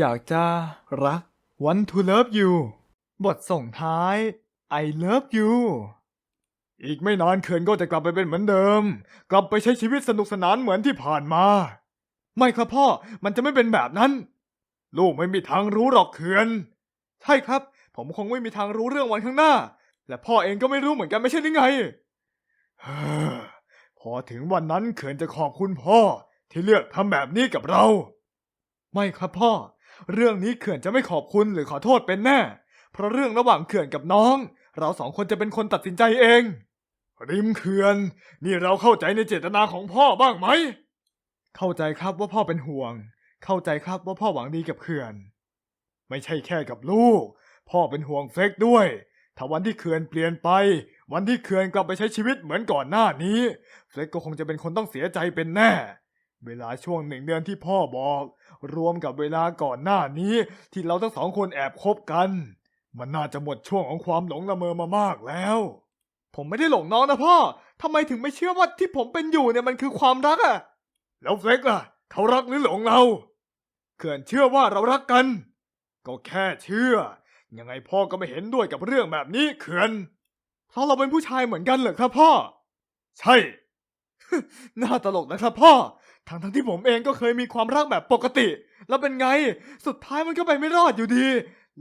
อยากจะรัก Want to love you บทส่งท้าย I love you อีกไม่นานเขื่อนก็จะกลับไปเป็นเหมือนเดิม กลับไปใช้ชีวิตสนุกสนานเหมือนที่ผ่านมา ไม่ครับพ่อ มันจะไม่เป็นแบบนั้น ลูกไม่มีทางรู้หรอกเขือนใช่ครับ ผมคงไม่มีทางรู้เรื่องวันข้างหน้า และพ่อเองก็ไม่รู้เหมือนกันไม่ใช่หรือไงพอถึงวันนั้นเขื่อนจะขอบคุณพ่อที่เลือกทำแบบนี้กับเรา ไม่ครับพ่อ เรื่องนี้เขื่อนจะไม่ขอบคุณหรือขอโทษเป็นแน่ เพราะเรื่องระหว่างเขื่อนกับน้อง เราสองคนจะเป็นคนตัดสินใจเอง ริมเขื่อน นี่เราเข้าใจในเจตนาของพ่อบ้างไหม เข้าใจครับว่าพ่อเป็นห่วง เข้าใจครับว่าพ่อหวังดีกับเขื่อน ไม่ใช่แค่กับลูก พ่อเป็นห่วงเฟกด้วย ถ้าวันที่เขื่อนเปลี่ยนไป วันที่เขื่อนกลับไปใช้ชีวิตเหมือนก่อนหน้านี้ เฟกก็คงจะเป็นคนต้องเสียใจเป็นแน่ เวลาช่วงหนึ่งเดือนที่พ่อบอก รวมกับเวลาก่อนหน้านี้ ที่เราทั้งสองคนแอบคบกัน มันน่าจะหมดช่วงของความหลงละเมอมามากแล้ว ผมไม่ได้หลงน้องนะพ่อทำไมถึงไม่เชื่อว่าที่ผมเป็นอยู่เนี่ยมันคือความรักอะแล้วเฟกล่ะ เขารักหรือหลงเรา เขื่อนเชื่อว่าเรารักกัน ก็แค่เชื่อ ยังไงพ่อก็ไม่เห็นด้วยกับเรื่องแบบนี้เขื่อนเพราะเราเป็นผู้ชายเหมือนกันเหรอครับพ่อ ใช่ น่าตลกนะครับพ่อ ทั้งทั้งๆที่ผมเองก็เคยมีความรักแบบปกติ แล้วเป็นไง สุดท้ายมันก็ไปไม่รอดอยู่ดี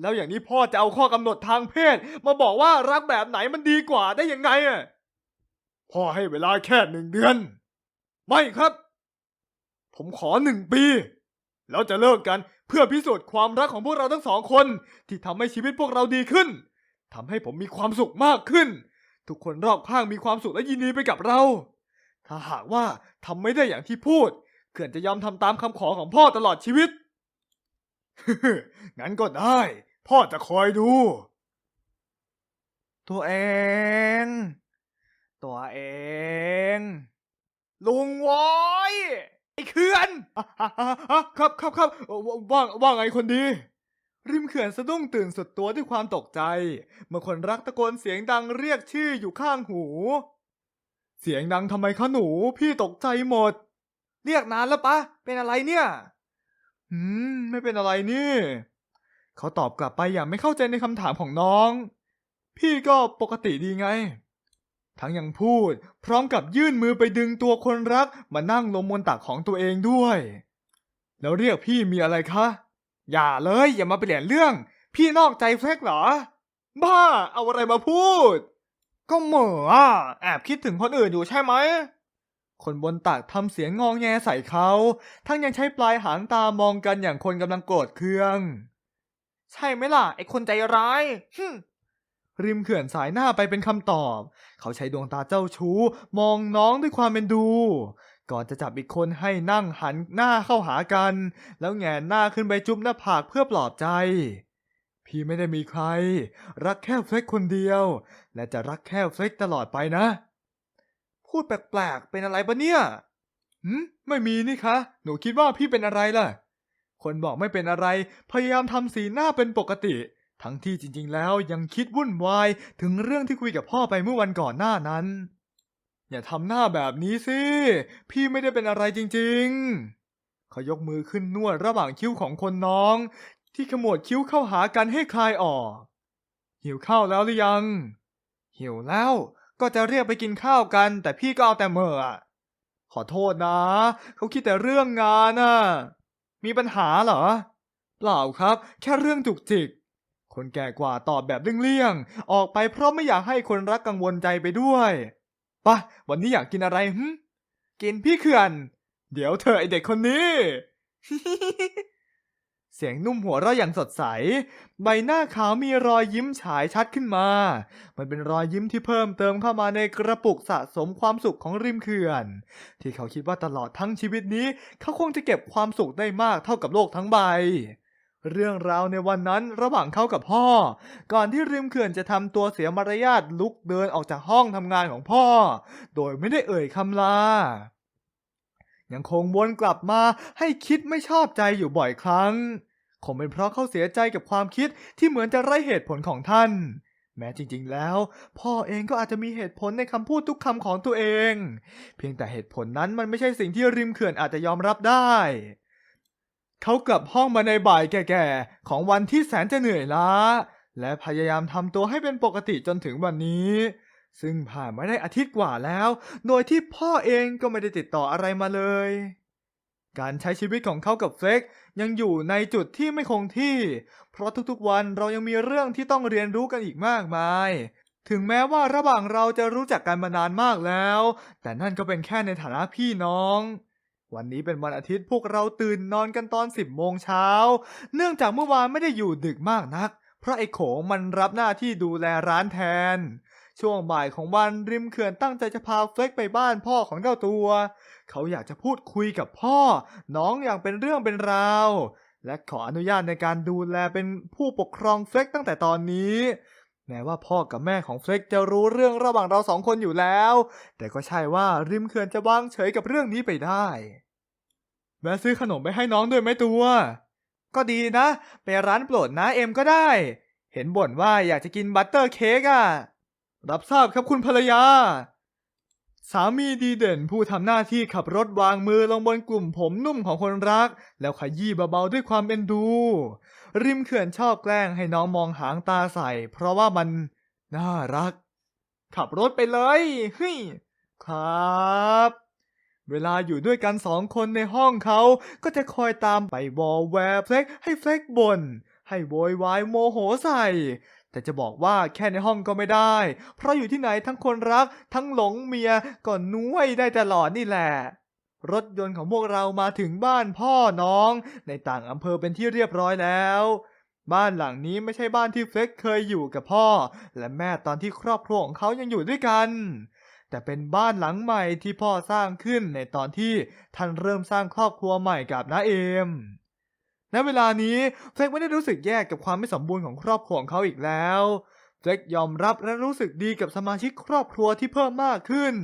แล้วอย่างนี้พ่อจะเอาข้อกำหนดทางเพศ มาบอกว่ารักแบบไหนมันดีกว่าได้ยังไงอะพ่อให้เวลาแค่หนึ่งเดือน ไม่ครับ ผมขอหนึ่งปี แล้วจะเลิกกันเพื่อพิสูจน์ความรักของพวกเราทั้งสองคน ที่ทำให้ชีวิตพวกเราดีขึ้นทำให้ผมมีความสุขมากขึ้น ทุกคนรอบข้างมีความสุขและยินดีไปกับเรา ถ้าหากว่าทำไม่ได้อย่างที่พูด เขื่อนจะยอมทำตามคำขอของพ่อตลอดชีวิต งั้นก็ได้ พ่อจะคอยดู ตัวเอง ตัวเอง ลุงวอยไอ้เขื่อนอะครับครับครับว่างว่าว่าไงคนดีริมเขื่อนสะดุ้งตื่นสุดตัวด้วยความตกใจ เมื่อคนรักตะโกนเสียงดังเรียกชื่ออยู่ข้างหู เสียงดังทำไมคะหนู พี่ตกใจหมด เรียกนานแล้วปะ เป็นอะไรเนี่ยอืม ไม่เป็นอะไรนี่ เขาตอบกลับไปอย่างไม่เข้าใจในคำถามของน้อง พี่ก็ปกติดีไง ทั้งยังพูด พร้อมกับยื่นมือไปดึงตัวคนรักมานั่งลงบนตักของตัวเองด้วย แล้วเรียกพี่มีอะไรคะ อย่าเลยอย่ามาเปลี่ยนเรื่อง พี่นอกใจเฟกเหรอ บ้า เอาอะไรมาพูด ก็เหม่ออะแอบคิดถึงคนอื่นอยู่ใช่ไหม คนบนตักทำเสียงงองแงใส่เขา ทั้งยังใช้ปลายหางตามองกันอย่างคนกำลังโกรธเคือง ใช่ไหมล่ะ ไอ้คนใจร้ายฮึริมเขื่อนสายหน้าไปเป็นคำตอบ เขาใช้ดวงตาเจ้าชู้ มองน้องด้วยความเป็นดู ก่อนจะจับอีกคนให้นั่งหันหน้าเข้าหากัน แล้วแงนหน้าขึ้นไปจุ๊บหน้าผากเพื่อปลอบใจ พี่ไม่ได้มีใคร รักแค่เฟกคนเดียว และจะรักแค่เฟกตลอดไปนะ พูดแปลกๆ เป็นอะไรปะเนี่ยหืมไม่มีนี่คะ หนูคิดว่าพี่เป็นอะไรล่ะ คนบอกไม่เป็นอะไร พยายามทำสีหน้าเป็นปกติ ทั้งที่จริงๆ แล้วยังคิดวุ่นวายถึงเรื่องที่คุยกับพ่อไปเมื่อวันก่อนหน้านั้น อย่าทำหน้าแบบนี้สิ พี่ไม่ได้เป็นอะไรจริง ๆ เขายกมือขึ้นนวดระหว่างคิ้วของคนน้อง ที่ขมวดคิ้วเข้าหากันให้คลายออก หิวข้าวแล้วหรือยัง หิวแล้วก็จะเรียกไปกินข้าวกัน แต่พี่ก็เอาแต่เหม่อขอโทษนะ เขาคิดแต่เรื่องงานน่ะ มีปัญหาเหรอ เปล่าครับ แค่เรื่องจุกจิก คนแก่กว่าตอบแบบเลี่ยงๆ ออกไปเพราะไม่อยากให้คนรักกังวลใจไปด้วยปะวันนี้อยากกินอะไรหึกินพี่เขื่อน เดี๋ยวเธอไอเด็กคนนี้ เสียงนุ่มหัวเราะอย่างสดใส ใบหน้าขาวมีรอยยิ้มฉายชัดขึ้นมา มันเป็นรอยยิ้มที่เพิ่มเติมเข้ามาในกระปุกสะสมความสุขของริมเขื่อน ที่เขาคิดว่าตลอดทั้งชีวิตนี้ เขาคงจะเก็บความสุขได้มากเท่ากับโลกทั้งใบ เรื่องราวในวันนั้นระหว่างเขากับพ่อ ก่อนที่ริมเขื่อนจะทำตัวเสียมารยาทลุกเดินออกจากห้องทำงานของพ่อ โดยไม่ได้เอ่ยคำลา ยังคงวนกลับมาให้คิดไม่ชอบใจอยู่บ่อยครั้ง คงเป็นเพราะเขาเสียใจกับความคิดที่เหมือนจะไร้เหตุผลของท่าน แม้จริงๆแล้ว พ่อเองก็อาจจะมีเหตุผลในคำพูดทุกคำของตัวเอง เพียงแต่เหตุผลนั้นมันไม่ใช่สิ่งที่ริมเขื่อนอาจจะยอมรับได้ เขากลับห้องมาในบ่ายแก่ๆ ของวันที่แสนจะเหนื่อยล้า และพยายามทำตัวให้เป็นปกติจนถึงวันนี้ ซึ่งผ่านมาได้อาทิตย์กว่าแล้ว โดยที่พ่อเองก็ไม่ได้ติดต่ออะไรมาเลย การใช้ชีวิตของเขากับเฟล็กยังอยู่ในจุดที่ไม่คงที่ เพราะทุกๆวันเรายังมีเรื่องที่ต้องเรียนรู้กันอีกมากมาย ถึงแม้ว่าระหว่างเราจะรู้จักกันมานานมากแล้ว แต่นั่นก็เป็นแค่ในฐานะพี่น้องวันนี้เป็นวันอาทิตย์พวกเราตื่นนอนกันตอน 10 โมงเช้า เนื่องจากเมื่อวานไม่ได้อยู่ดึกมากนัก เพราะไอ้โขงมันรับหน้าที่ดูแลร้านแทน ช่วงบ่ายของวันริมเขื่อนตั้งใจจะพาเฟล็กไปบ้านพ่อของเจ้าตัว เขาอยากจะพูดคุยกับพ่อ น้องอย่างเป็นเรื่องเป็นราว และขออนุญาตในการดูแลเป็นผู้ปกครองเฟล็กตั้งแต่ตอนนี้แม้ว่าพ่อกับแม่ของเฟล็กจะรู้เรื่องระหว่างเราสองคนอยู่แล้ว แต่ก็ใช่ว่าริมเขื่อนจะวางเฉยกับเรื่องนี้ไปได้แวะซื้อขนมไปให้น้องด้วยไหมตัว ก็ดีนะ ไปร้านโปรดนะเอ็มก็ได้ เห็นบ่นว่าอยากจะกินบัตเตอร์เค้กอะ รับทราบครับคุณภรรยา สามีดีเด่นผู้ทำหน้าที่ขับรถวางมือลงบนกลุ่มผมนุ่มของคนรัก แล้วขยี้เบาๆด้วยความเอ็นดู ริมเขื่อนชอบแกล้งให้น้องมองหางตาใส่ เพราะว่ามันน่ารัก ขับรถไปเลยเฮ้ยครับ เวลาอยู่ด้วยกันสองคนในห้องเขาก็จะคอยตามไปวอลแวร์เฟล็กให้เฟล็กบน่นให้โวยวายโมโหใส่ แต่จะบอกว่าแค่ในห้องก็ไม่ได้ เพราะอยู่ที่ไหนทั้งคนรัก ทั้งหลงเมียก็นุ้ยได้ตลอดนี่แหละ รถยนต์ของพวกเรามาถึงบ้านพ่อน้อง ในต่างอำเภอเป็นที่เรียบร้อยแล้ว บ้านหลังนี้ไม่ใช่บ้านที่เฟล็กเคยอยู่กับพ่อ และแม่ตอนที่ครอบครัวของเขายังอยู่ด้วยกัน แต่เป็นบ้านหลังใหม่ที่พ่อสร้างขึ้นในตอนที่ท่านเริ่มสร้างครอบครัวใหม่กับน้าเอม ณเวลานี้เฟล็กไม่ได้รู้สึกแย่กับความไม่สมบูรณ์ของครอบครัวของเขาอีกแล้วเฟล็กยอมรับและรู้สึกดีกับสมาชิกครอบครัวที่เพิ่มมากขึ้น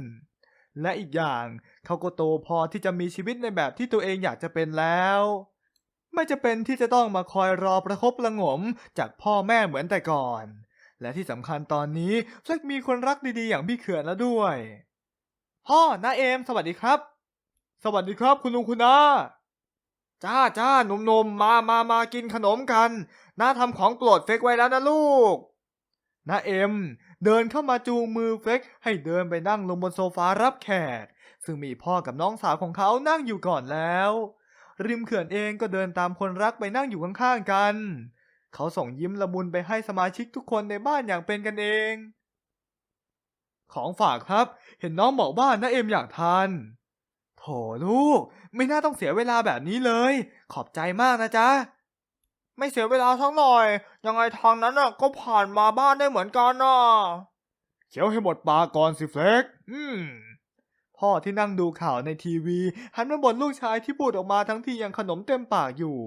และอีกอย่างเขาก็โตพอที่จะมีชีวิตในแบบที่ตัวเองอยากจะเป็นแล้ว ไม่จะเป็นที่จะต้องมาคอยรอประคบประงมจากพ่อแม่เหมือนแต่ก่อน และที่สำคัญตอนนี้เฟล็กมีคนรักดีๆ อย่างพี่เขื่อนแล้วด้วย พ่อน้าเอม สวัสดีครับ สวัสดีครับคุณลุงคุณนา จ้าจ้าหนุ่มๆมามามากินขนมกันน้าทำของโปรดเฟกไว้แล้วนะลูกน้าเอ็ม เดินเข้ามาจูงมือเฟกให้เดินไปนั่งลงบนโซฟารับแขก ซึ่งมีพ่อกับน้องสาวของเขานั่งอยู่ก่อนแล้ว ริมเขื่อนเองก็เดินตามคนรักไปนั่งอยู่ข้างๆกัน เขาส่งยิ้มละมุนไปให้สมาชิกทุกคนในบ้านอย่างเป็นกันเอง ของฝากครับ เห็นน้องบอกว่าน้าเอ็มอยากทาน โถลูก ไม่น่าต้องเสียเวลาแบบนี้เลย ขอบใจมากนะจ๊ะ ไม่เสียเวลาทั้งหน่อย ยังไงทางนั้นน่ะ ก็ผ่านมาบ้านได้เหมือนกันน่ะเขียวให้หมดปากก่อนสิเฟล็กอืมพ่อที่นั่งดูข่าวในทีวีหันมาบ่นลูกชายที่พูดออกมาทั้งที่ยังขนมเต็มปากอยู่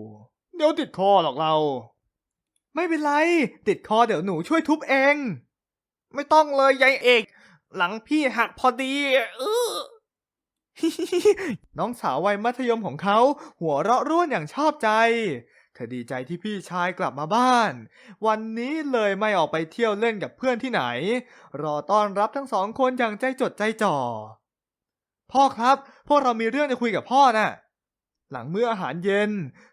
เดี๋ยวติดคอหรอกเรา ไม่เป็นไร ติดคอเดี๋ยวหนูช่วยทุบเอง ไม่ต้องเลยยายเอก หลังพี่หักพอดี เออ น้องสาววัยมัธยมของเขาหัวเราะร่วนอย่างชอบใจ เธอดีใจที่พี่ชายกลับมาบ้าน วันนี้เลยไม่ออกไปเที่ยวเล่นกับเพื่อนที่ไหน รอต้อนรับทั้งสองคนอย่างใจจดใจจ่อ พ่อครับ พวกเรามีเรื่องจะคุยกับพ่อน่ะหลังมื้ออาหารเย็น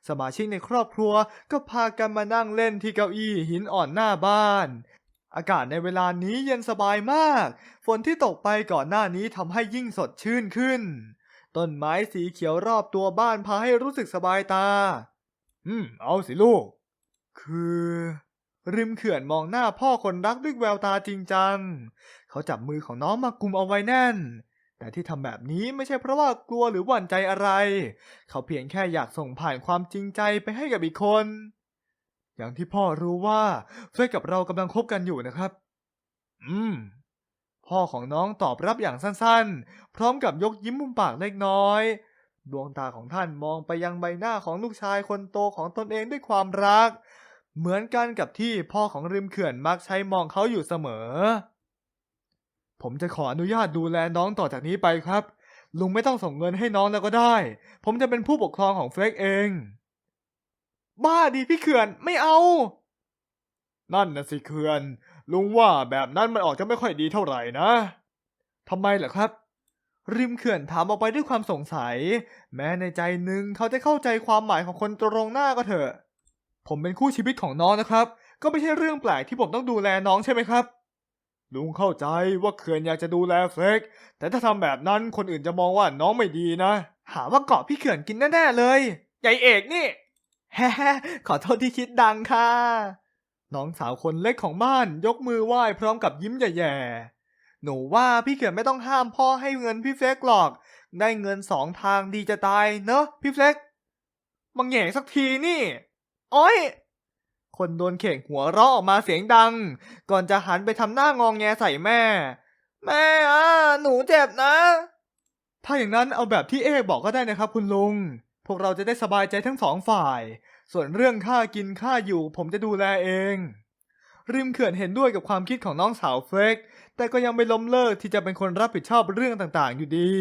สมาชิกในครอบครัวก็พากันมานั่งเล่นที่เก้าอี้หินอ่อนหน้าบ้าน อากาศในเวลานี้เย็นสบายมาก ฝนที่ตกไปก่อนหน้านี้ทำให้ยิ่งสดชื่นขึ้น ต้นไม้สีเขียวรอบตัวบ้านพาให้รู้สึกสบายตา อืม เอาสิลูก คือ ริมเขื่อนมองหน้าพ่อคนรักด้วยแววตาจริงจัง เขาจับมือของน้องมากุมเอาไว้แน่น แต่ที่ทำแบบนี้ไม่ใช่เพราะว่ากลัวหรือหวั่นใจอะไร เขาเพียงแค่อยากส่งผ่านความจริงใจไปให้กับอีกคน อย่างที่พ่อรู้ว่าเฟรดกับเรากำลังคบกันอยู่นะครับ อืม พ่อของน้องตอบรับอย่างสั้นๆ พร้อมกับยกยิ้มมุมปากเล็กน้อย ดวงตาของท่านมองไปยังใบหน้าของลูกชายคนโตของตนเองด้วยความรัก เหมือนกันกับที่พ่อของริมเขื่อนมักใช้มองเขาอยู่เสมอ ผมจะขออนุญาตดูแลน้องต่อจากนี้ไปครับ ลุงไม่ต้องส่งเงินให้น้องแล้วก็ได้ ผมจะเป็นผู้ปกครองของเฟรกเอง บ้าดีพี่เขื่อนไม่เอา นั่นนะสิเขื่อน ลุงว่าแบบนั้นมันออกจะไม่ค่อยดีเท่าไหร่นะทำไมล่ะครับ ริมเขื่อนถามออกไปด้วยความสงสัย แม้ในใจหนึ่งเขาจะเข้าใจความหมายของคนตรงหน้าก็เถอะ ผมเป็นคู่ชีวิตของน้องนะครับ ก็ไม่ใช่เรื่องแปลกที่ผมต้องดูแลน้องใช่ไหมครับลุงเข้าใจว่าเขื่อนอยากจะดูแลเฟรกแต่ถ้าทำแบบนั้นคนอื่นจะมองว่าน้องไม่ดีนะ หาว่าเกาะพี่เขื่อนกินแน่ๆเลย ใหญ่เอกนี่ แฮ่ขอโทษที่คิดดังค่ะ น้องสาวคนเล็กของบ้านยกมือไหว้พร้อมกับยิ้มแย่ๆ หนูว่าพี่เขื่อนไม่ต้องห้ามพ่อให้เงินพี่เฟกหรอก ได้เงินสองทางดีจะตายเนอะพี่เฟกมังแหงสักทีนี่ อ้อย คนโดนเข่งหัวเราะออกมาเสียงดัง ก่อนจะหันไปทำหน้างองแงใส่แม่ แม่อะหนูเจ็บนะ ถ้าอย่างนั้นเอาแบบที่เอกบอกก็ได้นะครับคุณลุง พวกเราจะได้สบายใจทั้งสองฝ่าย ส่วนเรื่องค่ากินค่าอยู่ผมจะดูแลเอง ริมเขื่อนเห็นด้วยกับความคิดของน้องสาวเฟกแต่ก็ยังไม่ล้มเลิกที่จะเป็นคนรับผิดชอบเรื่องต่างๆ อยู่ดี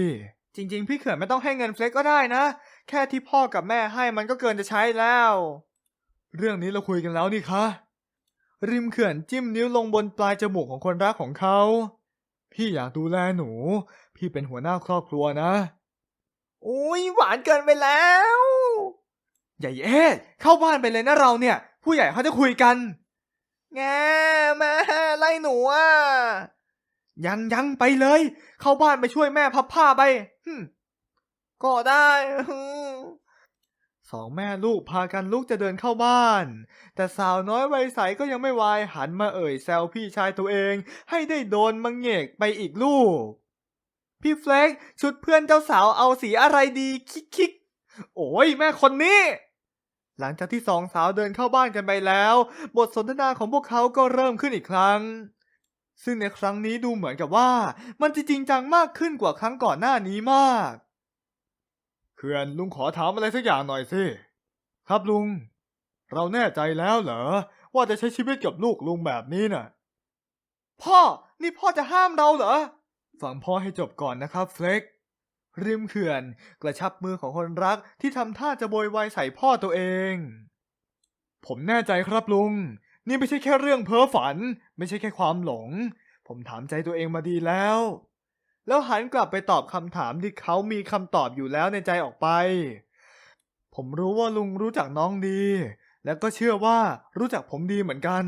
จริง ๆ พี่เขื่อนไม่ต้องให้เงินเฟกก็ได้นะ แค่ที่พ่อกับแม่ให้มันก็เกินจะใช้แล้ว เรื่องนี้เราคุยกันแล้วนี่คะ ริมเขื่อนจิ้มนิ้วลงบนปลายจมูกของคนรักของเขา พี่อยากดูแลหนู พี่เป็นหัวหน้าครอบครัวนะ อุ้ยหวานเกินไปแล้วใหญ่เอ๊ะเข้าบ้านไปเลยนะเราเนี่ย ผู้ใหญ่เขาจะคุยกันแงแม่ไล่หนูอะยังยังไปเลย เข้าบ้านไปช่วยแม่พับผ้าไปหึ่มก็ได้ฮึ่มสองแม่ลูกพากันลุกจะเดินเข้าบ้าน แต่สาวน้อยวัยใสก็ยังไม่วายหันมาเอ่ยแซวพี่ชายตัวเอง ให้ได้โดนมังเงกไปอีกลูก พี่เฟลกชุดเพื่อนเจ้าสาวเอาสีอะไรดีคิกคิกโอ้ยแม่คนนี้ หลังจากที่สองสาวเดินเข้าบ้านกันไปแล้ว บทสนทนาของพวกเขาก็เริ่มขึ้นอีกครั้ง ซึ่งในครั้งนี้ดูเหมือนกับว่า มันจะจริงจังมากขึ้นกว่าครั้งก่อนหน้านี้มากเขื่อนลุงขอถามอะไรสักอย่างหน่อยสิ ครับลุง เราแน่ใจแล้วเหรอ ว่าจะใช้ชีวิตกับลูกลุงแบบนี้น่ะ พ่อ นี่พ่อจะห้ามเราเหรอ ฟังพ่อให้จบก่อนนะครับเฟล็กริมเขื่อนกระชับมือของคนรักที่ทำท่าจะโวยวายใส่พ่อตัวเอง ผมแน่ใจครับลุง นี่ไม่ใช่แค่เรื่องเพ้อฝัน ไม่ใช่แค่ความหลง ผมถามใจตัวเองมาดีแล้ว แล้วหันกลับไปตอบคำถามที่เขามีคำตอบอยู่แล้วในใจออกไป ผมรู้ว่าลุงรู้จักน้องดี และก็เชื่อว่ารู้จักผมดีเหมือนกัน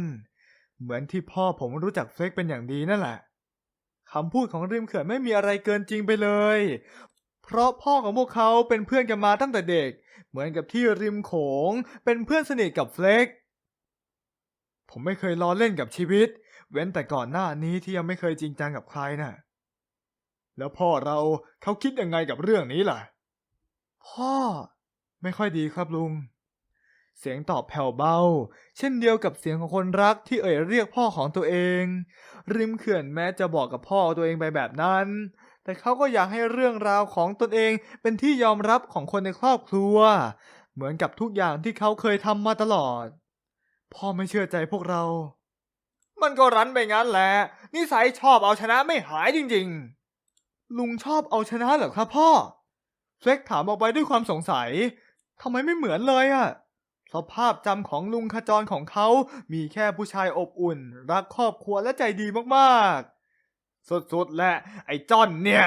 เหมือนที่พ่อผมรู้จักเฟล็กเป็นอย่างดีนั่นแหละ คำพูดของริมเขื่อนไม่มีอะไรเกินจริงไปเลย เพราะพ่อของพวกเขาเป็นเพื่อนกันมาตั้งแต่เด็ก เหมือนกับที่ริมโขงเป็นเพื่อนสนิทกับเฟล็ก ผมไม่เคยล้อเล่นกับชีวิต เว้นแต่ก่อนหน้านี้ที่ยังไม่เคยจริงจังกับใครน่ะ แล้วพ่อเราเขาคิดยังไงกับเรื่องนี้ล่ะ พ่อ ไม่ค่อยดีครับลุง เสียงตอบแผ่วเบา เช่นเดียวกับเสียงของคนรักที่เอ่ยเรียกพ่อของตัวเอง ริมเขื่อนแม้จะบอกกับพ่อตัวเองไปแบบนั้น แต่เขาก็อยากให้เรื่องราวของตนเองเป็นที่ยอมรับของคนในครอบครัว เหมือนกับทุกอย่างที่เขาเคยทำมาตลอด พ่อไม่เชื่อใจพวกเรา มันก็รั้นไปงั้นแหละ นิสัยชอบเอาชนะไม่หายจริงๆ ลุงชอบเอาชนะเหรอครับพ่อเฟล็กถามออกไปด้วยความสงสัยทำไมไม่เหมือนเลยอะ สภาพจำของลุงขจรของเขา มีแค่ผู้ชายอบอุ่น รักครอบครัวและใจดีมากๆ สุดๆแหละไอ้จอนเนี่ย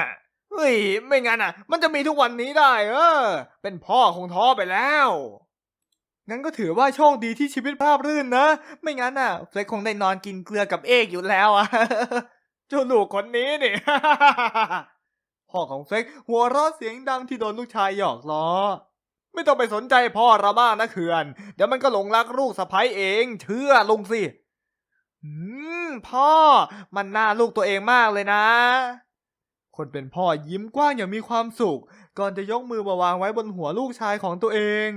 เฮ้ย ไม่งั้นอะ มันจะมีทุกวันนี้ได้ เออ เป็นพ่อคงท้อไปแล้ว งั้นก็ถือว่าโชคดีที่ชีวิตราบรื่นนะ ไม่งั้นอะเฟล็กคงได้นอนกินเกลือกับเอกอยู่แล้วอะเจ้าลูกคนนี้นี่พ่อของเฟล็กหัวเราะเสียงดังที่โดนลูกชายหยอกล้อ ไม่ต้องไปสนใจพ่อเราบ้างนะเขื่อน เดี๋ยวมันก็หลงรักลูกสะใภ้เอง เชื่อลุงสิอืมพ่อ มันน่าลูกตัวเองมากเลยนะ คนเป็นพ่อยิ้มกว้างอย่างมีความสุข ก่อนจะยกมือมาวางไว้บนหัวลูกชายของตัวเอง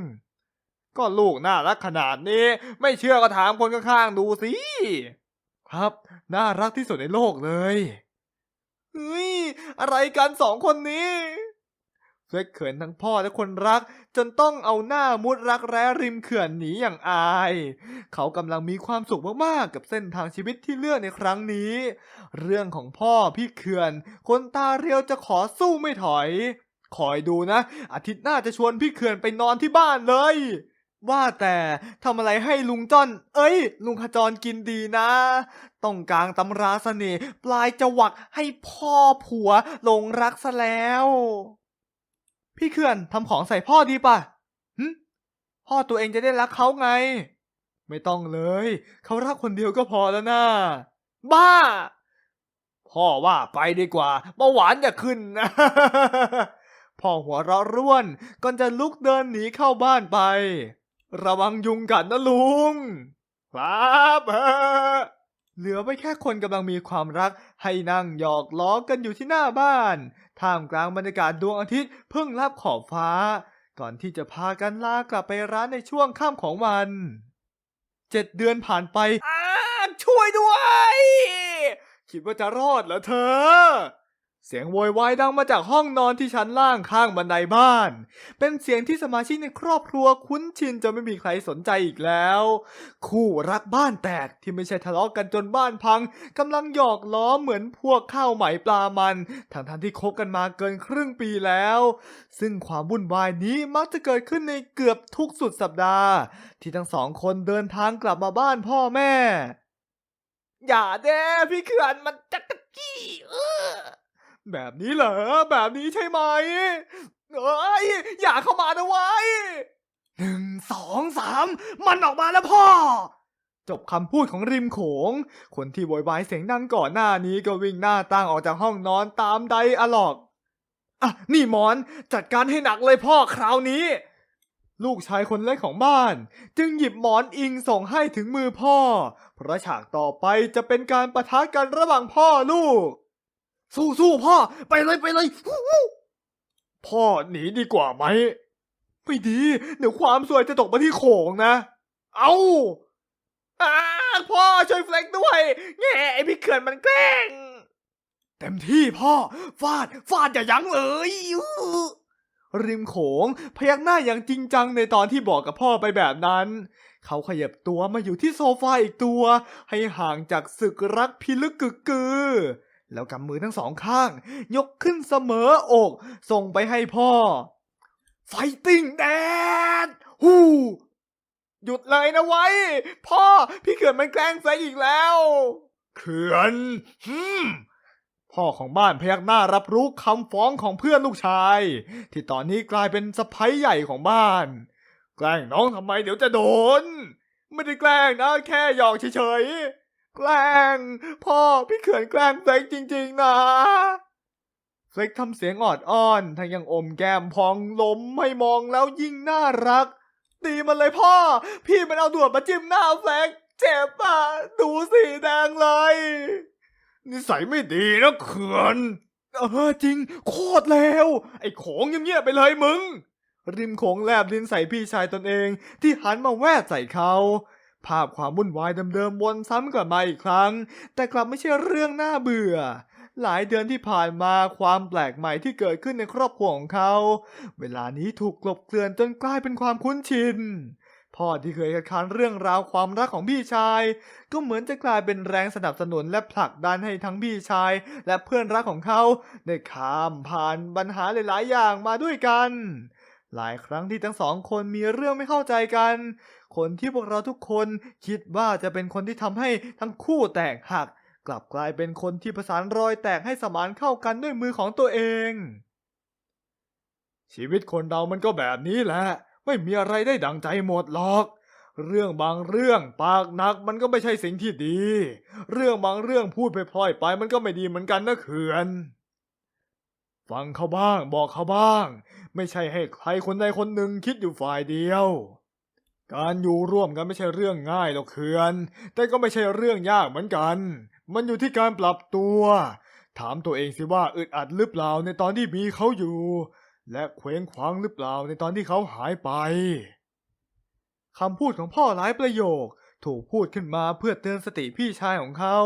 ก็ลูกน่ารักขนาดนี้ ไม่เชื่อก็ถามคนข้างๆดูสิ ครับ น่ารักที่สุดในโลกเลยเฮ้ยอะไรกันสองคนนี้ เฟล็กเขินทั้งพ่อและคนรัก จนต้องเอาหน้ามุดรักแร้ริมเขื่อนหนีอย่างอาย เขากำลังมีความสุขมากๆ กับเส้นทางชีวิตที่เลือกในครั้งนี้ เรื่องของพ่อพี่เขื่อน คนตาเรียวจะขอสู้ไม่ถอย คอยดูนะ อาทิตย์หน้าจะชวนพี่เขื่อนไปนอนที่บ้านเลย ว่าแต่ทำอะไรให้ลุงจ้อน เอ้ย ลุงขจรกินดีนะ ต้องกลางตำราเสน่ห์ปลายจวักให้พ่อผัวหลงรักซะแล้ว พี่เขื่อนทำของใส่พ่อดีป่ะหึพ่อตัวเองจะได้รักเขาไง ไม่ต้องเลย เขารักคนเดียวก็พอแล้วนะบ้า พ่อว่าไปดีกว่าเบาหวานจะขึ้นนะพ่อหัวเราะร่วนก่อนจะลุกเดินหนีเข้าบ้านไป ระวังยุงกัดนะลุง ครับเหลือไว้แค่คนกำลังมีความรักให้นั่งหยอกล้อกันอยู่ที่หน้าบ้าน ท่ามกลางบรรยากาศดวงอาทิตย์เพิ่งลับขอบฟ้า ก่อนที่จะพากันลากลับไปร้านในช่วงค่ำของวันเจ็ดเดือนผ่านไปอ้าช่วยด้วย คิดว่าจะรอดเหรอเธอ เสียงโวยวายดังมาจากห้องนอนที่ชั้นล่างข้างบันไดบ้าน เป็นเสียงที่สมาชิกในครอบครัวคุ้นชินจนไม่มีใครสนใจอีกแล้ว คู่รักบ้านแตกที่ไม่ใช่ทะเลาะกันจนบ้านพังกำลังหยอกล้อเหมือนพวกข้าวไหมปลามันทั้งทันที่คบกันมาเกินครึ่งปีแล้ว ซึ่งความวุ่นวายนี้มักจะเกิดขึ้นในเกือบทุกสุดสัปดาห์ ที่ทั้งสองคนเดินทางกลับมาบ้านพ่อแม่ อย่าแด้พี่เขื่อนมันจักกะจี้เออ แบบนี้เหรอ แบบนี้ใช่ไหมเอ้ยอย่าเข้ามานะเว้หนึ่งสองสามมันออกมาแล้วพ่อ จบคำพูดของริมโขง คนที่โวยวายเสียงดังก่อนหน้านี้ก็วิ่งหน้าตั้งออกจากห้องนอนตามไดอะล็อกอะนี่หมอนจัดการให้หนักเลยพ่อคราวนี้ ลูกชายคนเล็กของบ้าน จึงหยิบหมอนอิงส่งให้ถึงมือพ่อ เพราะฉากต่อไปจะเป็นการประทะกันระหว่างพ่อลูก สู้สู้พ่อ ไปเลยไปเลยวู้วู้พ่อหนีดีกว่าไหม ไม่ดี เดี๋ยวความสวยจะตกมาที่โขงนะ เอาอาพ่อช่วยเฟล็กด้วยแง่ไอพี่เขื่อนมันแกล้ง เต็มที่พ่อ ฟาด ฟาดอย่ายั้งเลยอื้อริมโขง พยักหน้าอย่างจริงจังในตอนที่บอกกับพ่อไปแบบนั้น เขาขยับตัวมาอยู่ที่โซฟาอีกตัว ให้ห่างจากศึกรักพิลึกกึกกือ แล้วกำมือทั้งสองข้าง ยกขึ้นเสมออก ส่งไปให้พ่อ ไฟติ้งแดดฮูหยุดเลยนะไว้ พ่อพี่เขื่อนมันแกล้งแฟนอีกแล้ว เขื่อนฮึมพ่อของบ้านพยักหน้ารับรู้คำฟ้องของเพื่อนลูกชาย ที่ตอนนี้กลายเป็นสะพ้ยใหญ่ของบ้าน แกล้งน้องทำไมเดี๋ยวจะโดน ไม่ได้แกล้งนะแค่หยอกเฉยๆ แกล้ง พ่อพี่เขื่อนแกล้งเฟกจริง ๆ นะเฟกทำเสียงออดอ้อนทั้งยังอมแก้มพองลมให้มองแล้วยิ่งน่ารัก ตีมันเลยพ่อ พี่มันเอาด่วนมาจิ้มหน้าเฟกเจ็บอะ ดูสีแดงเลย นิสัยไม่ดีนะเขื่อนเออจริง โคตรเลวไอ้โขงเงียบๆไปเลยมึง ริมโขงแลบลิ้นใส่พี่ชายตนเองที่หันมาแวดใส่เขา ภาพความวุ่นวายเดิมๆวนซ้ำกลับมาอีกครั้ง แต่กลับไม่ใช่เรื่องน่าเบื่อ หลายเดือนที่ผ่านมาความแปลกใหม่ที่เกิดขึ้นในครอบครัวของเขา เวลานี้ถูกกลบเกลื่อนจนกลายเป็นความคุ้นชินพ่อที่เคยคัดค้านเรื่องราวความรักของพี่ชาย ก็เหมือนจะกลายเป็นแรงสนับสนุนและผลักดันให้ทั้งพี่ชาย และเพื่อนรักของเขา ได้ข้ามผ่านปัญหาหลายๆอย่างมาด้วยกัน หลายครั้งที่ทั้งสองคนมีเรื่องไม่เข้าใจกัน คนที่พวกเราทุกคนคิดว่าจะเป็นคนที่ทำให้ทั้งคู่แตกหัก กลับกลายเป็นคนที่ประสานรอยแตกให้สมานเข้ากันด้วยมือของตัวเอง ชีวิตคนเรามันก็แบบนี้แหละ ไม่มีอะไรได้ดังใจหมดหรอกเรื่องบางเรื่องปากหนักมันก็ไม่ใช่สิ่งที่ดี เรื่องบางเรื่องพูดไปพลอยไปมันก็ไม่ดีเหมือนกันนะเขื่อน ฟังเขาบ้าง บอกเขาบ้าง ไม่ใช่ให้ใครคนใดคนหนึ่งคิดอยู่ฝ่ายเดียว การอยู่ร่วมกันไม่ใช่เรื่องง่ายหรอกเขื่อน แต่ก็ไม่ใช่เรื่องยากเหมือนกัน มันอยู่ที่การปรับตัว ถามตัวเองสิว่าอึดอัดหรือเปล่าในตอนที่มีเขาอยู่ และเคว้งคว้างหรือเปล่าในตอนที่เขาหายไปคำพูดของพ่อหลายประโยคถูกพูดขึ้นมาเพื่อเตือนสติพี่ชายของเขา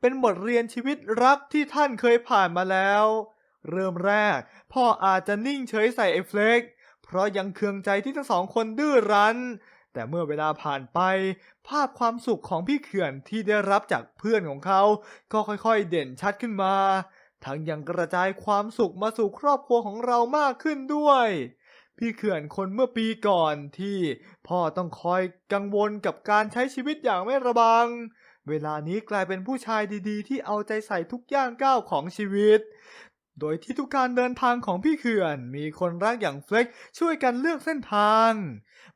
เป็นบทเรียนชีวิตรักที่ท่านเคยผ่านมาแล้ว เริ่มแรก พ่ออาจจะนิ่งเฉยใส่ไอ้เฟล็กเพราะยังเคืองใจที่ทั้งสองคนดื้อรั้น แต่เมื่อเวลาผ่านไป ภาพความสุขของพี่เขื่อนที่ได้รับจากเพื่อนของเขา ก็ค่อยๆเด่นชัดขึ้นมา ทั้งยังกระจายความสุขมาสู่ครอบครัวของเรามากขึ้นด้วยพี่เขื่อนคนเมื่อปีก่อนที่พ่อต้องคอยกังวลกับการใช้ชีวิตอย่างไม่ระบัง เวลานี้กลายเป็นผู้ชายดีๆ ที่เอาใจใส่ทุกย่างก้าวของชีวิต โดยที่ทุกการเดินทางของพี่เขื่อน มีคนรักอย่างเฟล็กช่วยกันเลือกเส้นทาง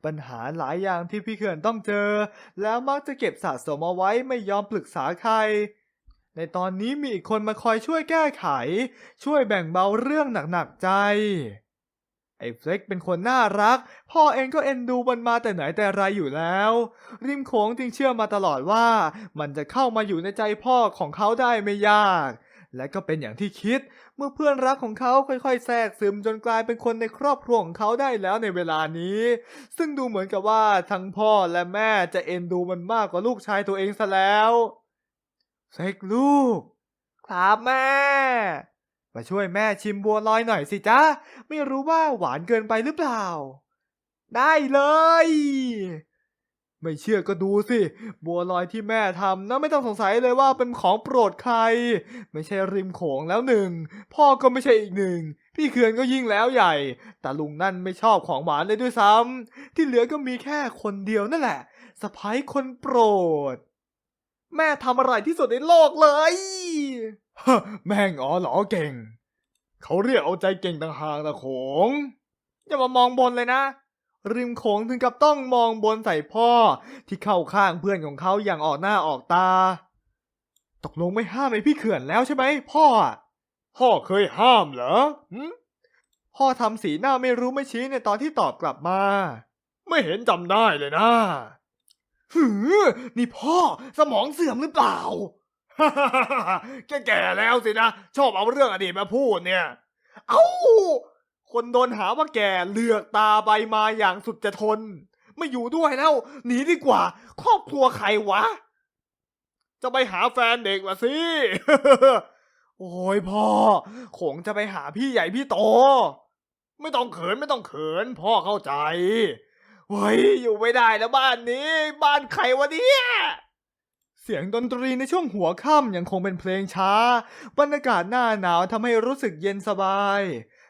ปัญหาหลายอย่างที่พี่เขื่อนต้องเจอ แล้วมักจะเก็บสะสมเอาไว้ไม่ยอมปรึกษาใคร ในตอนนี้มีอีกคนมาคอยช่วยแก้ไข ช่วยแบ่งเบาเรื่องหนักๆใจไอ้เฟล็กเป็นคนน่ารัก พ่อเองก็เอ็นดูมันมาแต่ไหนแต่ไรอยู่แล้ว ริมโขงจึงเชื่อมาตลอดว่า มันจะเข้ามาอยู่ในใจพ่อของเขาได้ไม่ยาก และก็เป็นอย่างที่คิดเมื่อเพื่อนรักของเขาค่อยๆ แทรกซึมจนกลายเป็นคนในครอบครัวของเขาได้แล้วในเวลานี้ ซึ่งดูเหมือนกับว่าทั้งพ่อและแม่จะเอ็นดูมันมากกว่าลูกชายตัวเองซะแล้วเฟกลูก ครับแม่ มาช่วยแม่ชิมบัวลอยหน่อยสิจ๊ะ ไม่รู้ว่าหวานเกินไปหรือเปล่า ได้เลย ไม่เชื่อก็ดูสิบัวลอยที่แม่ทำนะไม่ต้องสงสัยเลยว่าเป็นของโปรดใคร ไม่ใช่ริมโขงแล้วหนึ่ง พ่อก็ไม่ใช่อีกหนึ่ง พี่เขื่อนก็ยิ่งแล้วใหญ่ แต่ลุงนั่นไม่ชอบของหวานเลยด้วยซ้ำที่เหลือก็มีแค่คนเดียวนั่นแหละสะพ้ายคนโปรด แม่ทำอะไรที่สุดในโลกเลยฮะแม่งอ๋อเหรอเก่ง เขาเรียกเอาใจเก่งต่างหากนะโขงอย่ามามองบนเลยนะ ริมโขงถึงกับต้องมองบนใส่พ่อ ที่เข้าข้างเพื่อนของเขาอย่างออกหน้าออกตา ตกลงไม่ห้ามไอพี่เขื่อนแล้วใช่ไหมพ่อ พ่อเคยห้ามเหรอพ่อทำสีหน้าไม่รู้ไม่ชี้ในตอนที่ตอบกลับมา ไม่เห็นจำได้เลยนะหือนี่พ่อสมองเสื่อมหรือเปล่าแกแก่แล้วสินะ ชอบเอาเรื่องอดีตมาพูดเนี่ย เอ้า คนโดนหาว่าแกเลือกตาใบมาอย่างสุดจะทน ไม่อยู่ด้วยแล้ว หนีดีกว่า ครอบครัวใครวะ จะไปหาแฟนเด็กละสิ โอ้ยพ่อคงจะไปหาพี่ใหญ่พี่โต ไม่ต้องเขินไม่ต้องเขิน พ่อเข้าใจเฮ้ยอยู่ไม่ได้แล้วบ้านนี้ บ้านใครวะเนี่ยเสียงดนตรีในช่วงหัวค่ำยังคงเป็นเพลงช้า บรรยากาศหน้าหนาวทำให้รู้สึกเย็นสบาย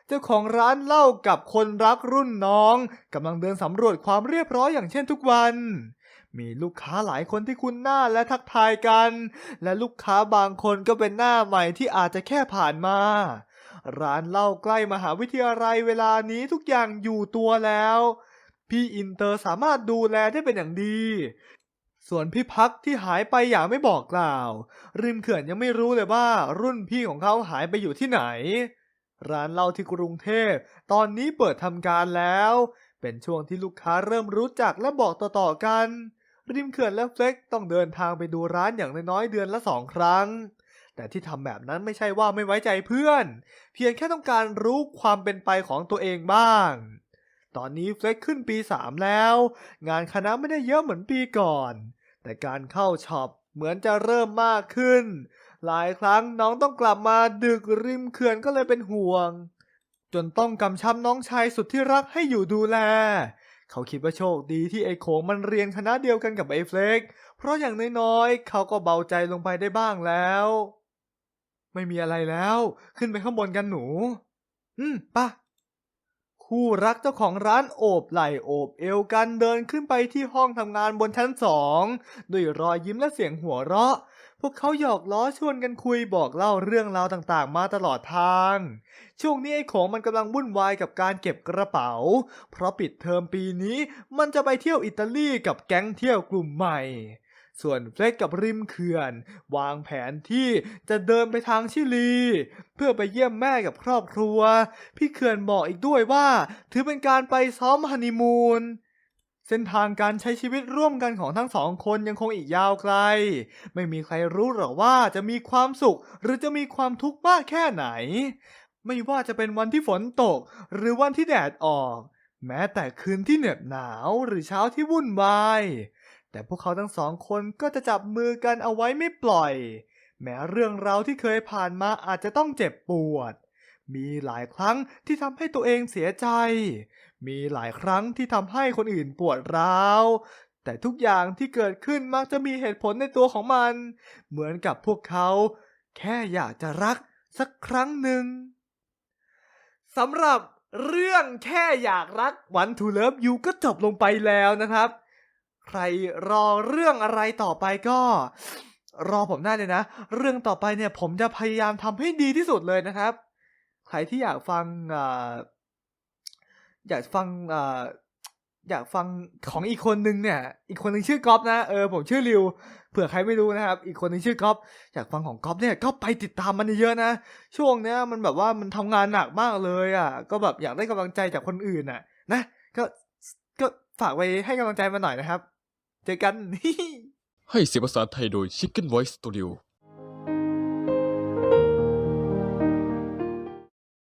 เจ้าของร้านเหล้ากับคนรักรุ่นน้องกำลังเดินสำรวจความเรียบร้อยอย่างเช่นทุกวัน มีลูกค้าหลายคนที่คุ้นหน้าและทักทายกัน และลูกค้าบางคนก็เป็นหน้าใหม่ที่อาจจะแค่ผ่านมา ร้านเหล้าใกล้มหาวิทยาลัยเวลานี้ทุกอย่างอยู่ตัวแล้ว พี่อินเตอร์สามารถดูแลได้เป็นอย่างดีส่วนพี่พักที่หายไปอย่างไม่บอกกล่าว ริมเขื่อนยังไม่รู้เลยว่ารุ่นพี่ของเขาหายไปอยู่ที่ไหน ร้านเหล้าที่กรุงเทพตอนนี้เปิดทำการแล้ว เป็นช่วงที่ลูกค้าเริ่มรู้จักและบอกต่อๆกัน ริมเขื่อนและเฟล็กต้องเดินทางไปดูร้านอย่างน้อยๆเดือนละสองครั้ง แต่ที่ทำแบบนั้นไม่ใช่ว่าไม่ไว้ใจเพื่อน เพียงแค่ต้องการรู้ความเป็นไปของตัวเองบ้าง ตอนนี้เฟล็กขึ้นปี 3 แล้ว งานคณะไม่ได้เยอะเหมือนปีก่อน แต่การเข้าช็อปเหมือนจะเริ่มมากขึ้น หลายครั้งน้องต้องกลับมาดึกริมเขื่อนก็เลยเป็นห่วง จนต้องกำชับน้องชายสุดที่รักให้อยู่ดูแล เขาคิดว่าโชคดีที่ไอ้โขงมันเรียนคณะเดียวกันกับไอ้เฟล็กเพราะอย่างน้อยๆเขาก็เบาใจลงไปได้บ้างแล้ว ไม่มีอะไรแล้ว ขึ้นไปข้างบนกันหนู อืมปะคู่รักเจ้าของร้านโอบไหล่โอบเอวกันเดินขึ้นไปที่ห้องทำงานบนชั้นสองด้วยรอยยิ้มและเสียงหัวเราะ พวกเขาหยอกล้อชวนกันคุยบอกเล่าเรื่องราวต่างๆ มาตลอดทาง ช่วงนี้ไอ้ของมันกำลังวุ่นวายกับการเก็บกระเป๋า เพราะปิดเทอมปีนี้มันจะไปเที่ยวอิตาลีกับแก๊งเที่ยวกลุ่มใหม่ ส่วนเฟล็กกับริมเขื่อน วางแผนที่จะเดินไปทางชิลี เพื่อไปเยี่ยมแม่กับครอบครัว พี่เขื่อนบอกอีกด้วยว่า ถือเป็นการไปซ้อมฮันนีมูน เส้นทางการใช้ชีวิตร่วมกันของทั้งสองคนยังคงอีกยาวไกล ไม่มีใครรู้หรอกว่าจะมีความสุข หรือจะมีความทุกข์มากแค่ไหน ไม่ว่าจะเป็นวันที่ฝนตก หรือวันที่แดดออก แม้แต่คืนที่เหน็บหนาวหรือเช้าที่วุ่นวาย แต่พวกเขาทั้งสองคนก็จะจับมือกันเอาไว้ไม่ปล่อย แม้เรื่องราวที่เคยผ่านมาอาจจะต้องเจ็บปวด มีหลายครั้งที่ทำให้ตัวเองเสียใจมีหลายครั้งที่ทำให้คนอื่นปวดร้าวแต่ทุกอย่างที่เกิดขึ้นมักจะมีเหตุผลในตัวของมัน เหมือนกับพวกเขา แค่อยากจะรักสักครั้งหนึ่งสำหรับเรื่องแค่อยากรักวันทูเลิฟยูก็จบลงไปแล้วนะครับ ใครรอเรื่องอะไรต่อไปก็ รอผมได้เลยนะ เรื่องต่อไปเนี่ยผมจะพยายามทำให้ดีที่สุดเลยนะครับ ใครที่อยากฟังอ่า อยากฟังอ่าอยากฟังของอีกคนนึงเนี่ย อีกคนนึงชื่อก๊อฟนะเออผมชื่อริวเผื่อใครไม่รู้นะครับ อีกคนนึงชื่อก๊อฟอยากฟังของก๊อฟเนี่ยก็ไปติดตามมันเยอะนะช่วงเนี้ยมันแบบว่ามันทำงานหนักมากเลยอะ ก็แบบอยากได้กำลังใจจากคนอื่นอะ นะก็ก็ฝากไว้ให้กำลังใจมันหน่อยนะครับ เจอกันให้เสียงภาษาไทยโดย Chicken Voice Studio